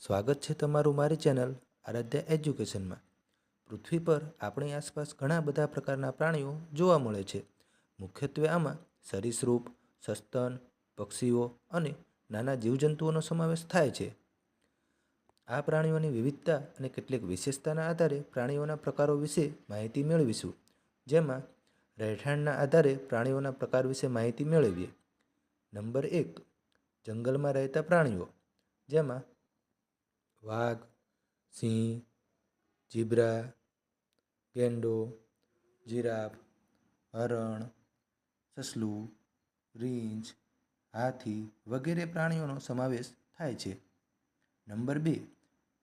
સ્વાગત છે તમારું મારી ચેનલ આરાધ્યા એજ્યુકેશનમાં. પૃથ્વી પર આપણી આસપાસ ઘણા બધા પ્રકારના પ્રાણીઓ જોવા મળે છે. મુખ્યત્વે આમાં સરીસૃપ, સસ્તન, પક્ષીઓ અને નાના જીવજંતુઓનો સમાવેશ થાય છે. આ પ્રાણીઓની વિવિધતા અને કેટલીક વિશેષતાના આધારે પ્રાણીઓના પ્રકારો વિશે માહિતી મેળવીશું. જેમાં રહેઠાણના આધારે પ્રાણીઓના પ્રકાર વિશે માહિતી મેળવીએ. નંબર એક, જંગલમાં રહેતા પ્રાણીઓ. જેમાં વાઘ, સિંહ ઝીબ્રા ગેંડો, જીરાફ, હરણ, સસલું, રીંછ, હાથી વગેરે પ્રાણીઓનો સમાવેશ થાય છે. નંબર બે,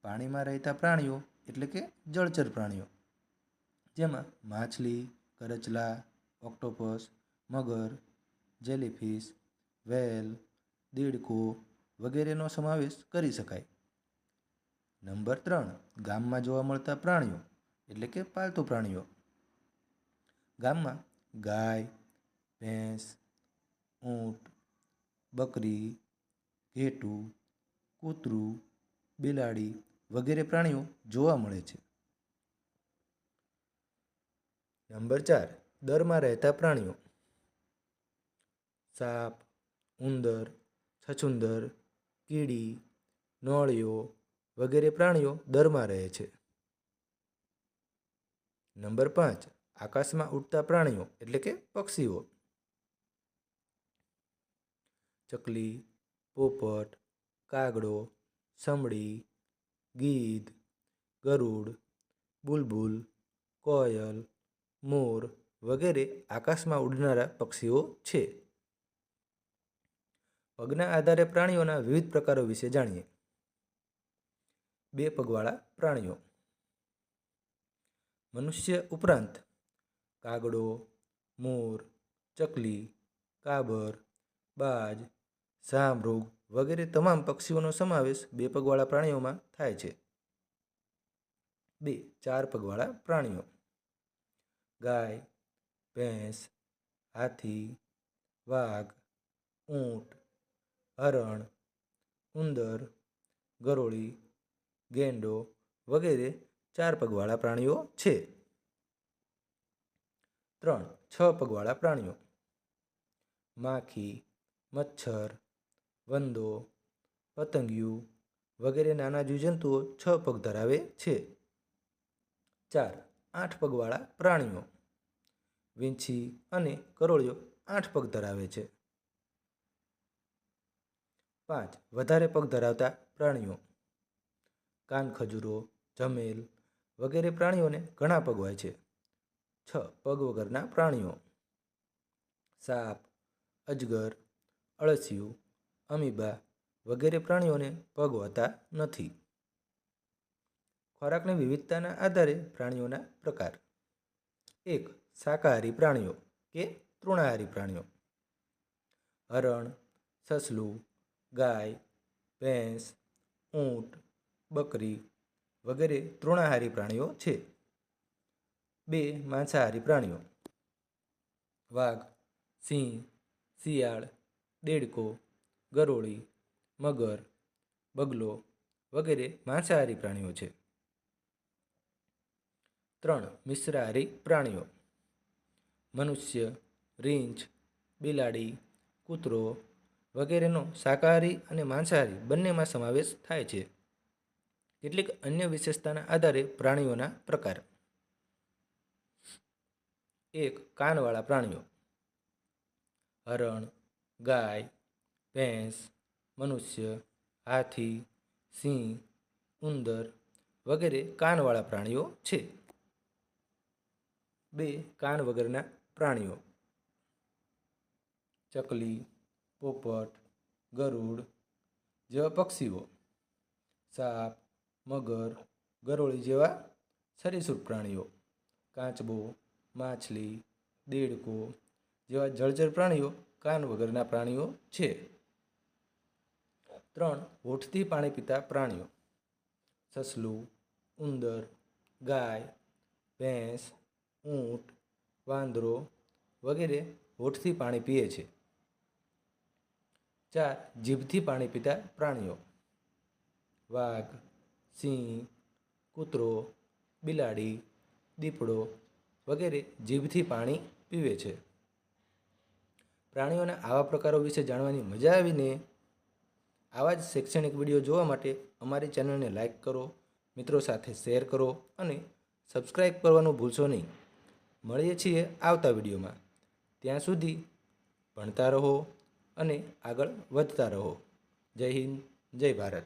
પાણીમાં રહેતા પ્રાણીઓ એટલે કે જળચર પ્રાણીઓ. જેમાં માછલી, કરચલા, ઓક્ટોપસ, મગર, જેલીફિશ, વેલ, દેડકો વગેરેનો સમાવેશ કરી શકાય. નંબર ત્રણ, ગામમાં જોવા મળતા પ્રાણીઓ, એટલે કે પાલતુ પ્રાણીઓ. ગામમાં ગાય, ભેંસ, ઊંટ, બકરી, ઘેટું, કૂતરું, બિલાડી વગેરે પ્રાણીઓ જોવા મળે છે. નંબર ચાર, દરમાં રહેતા પ્રાણીઓ. સાપ, ઉંદર, છછુંદર, કીડી, નોળિયો વગેરે પ્રાણીઓ દરમાં રહે છે. નંબર પાંચ, આકાશમાં ઉડતા પ્રાણીઓ એટલે કે પક્ષીઓ. ચકલી, પોપટ, કાગડો, સમડી, ગીધ, ગરુડ, બુલબુલ, કોયલ, મોર વગેરે આકાશમાં ઉડનારા પક્ષીઓ છે. પગના આધારે પ્રાણીઓના વિવિધ પ્રકારો વિશે જાણીએ. બે પગવાળા પ્રાણીઓ. મનુષ્ય ઉપરાંત કાગડો, મોર, ચકલી, કાબર, બાજ સામૃગ વગેરે તમામ પક્ષીઓનો સમાવેશ બે પગવાળા પ્રાણીઓમાં થાય છે. બે, ચાર પગવાળા પ્રાણીઓ. ગાય, ભેંસ, હાથી, વાઘ, ઊંટ, હરણ, ઉંદર, ગરોળી ગેંડો વગેરે ચાર પગવાળા પ્રાણીઓ છે. ત્રણ, છ પગવાળા પ્રાણીઓ. માખી, મચ્છર, વંદો, પતંગિયું વગેરે નાના જીવજંતુઓ છ પગ ધરાવે છે. ચાર, આઠ પગવાળા પ્રાણીઓ. વીંછી અને કરોળિયો આઠ પગ ધરાવે છે. પાંચ, વધારે પગ ધરાવતા પ્રાણીઓ. કાનખજૂરો જમેલ વગેરે પ્રાણીઓને ઘણા પગ હોય છે. છ, પગ વગરના પ્રાણીઓ. સાપ, અજગર, અળસિયું, અમીબા વગેરે પ્રાણીઓને પગ હોતા નથી. ખોરાકની વિવિધતાના આધારે પ્રાણીઓના પ્રકાર. એક, શાકાહારી પ્રાણીઓ કે તૃણાહારી પ્રાણીઓ. હરણ, સસલું, ગાય, ભેંસ, ઊંટ બકરી વગેરે તૃણાહારી પ્રાણીઓ છે. બે માંસાહારી પ્રાણીઓ. વાઘ, સિંહ, શિયાળ, દેડકો, ગરોળી, મગર, બગલો વગેરે માંસાહારી પ્રાણીઓ છે. ત્રણ મિશ્રાહારી પ્રાણીઓ. મનુષ્ય, રીંછ, બિલાડી, કૂતરો વગેરેનો શાકાહારી અને માંસાહારી બંનેમાં સમાવેશ થાય છે. કેટલીક અન્ય વિશેષતાના આધારે પ્રાણીઓના પ્રકાર. એક, કાનવાળા પ્રાણીઓ. હરણ, ગાય, ભેંસ, મનુષ્ય, હાથી, સિંહ, ઉંદર વગેરે કાનવાળા પ્રાણીઓ છે. બે, કાન વગરના પ્રાણીઓ. ચકલી, પોપટ, ગરુડ જેવા પક્ષીઓ. સાપ મગર, ગરોળી જેવા સરીસૃપ પ્રાણીઓ, કાચબો, માછલી, દેડકો જેવા જળચર પ્રાણીઓ કાન વગરના પ્રાણીઓ છે. ત્રણ હોઠથી પાણી પીતા પ્રાણીઓ. સસલું, ઉંદર, ગાય, ભેંસ, ઊંટ, વાંદરો વગેરે હોઠથી પાણી પીએ છે. ચાર જીભથી પાણી પીતા પ્રાણીઓ. વાઘ સિંહ, કૂતરો, બિલાડી, દીપડો વગેરે જીભથી પાણી પીવે છે. પ્રાણીઓના આવા પ્રકારો વિશે જાણવાની મજા આવીને આવા જ શૈક્ષણિક વીડિયો જોવા માટે અમારી ચેનલને લાઇક કરો, મિત્રો સાથે શેર કરો અને સબસ્ક્રાઈબ કરવાનું ભૂલશો નહીં. મળીએ છીએ આવતા વિડીયોમાં. ત્યાં સુધી ભણતા રહો અને આગળ વધતા રહો. જય હિન્દ, જય ભારત.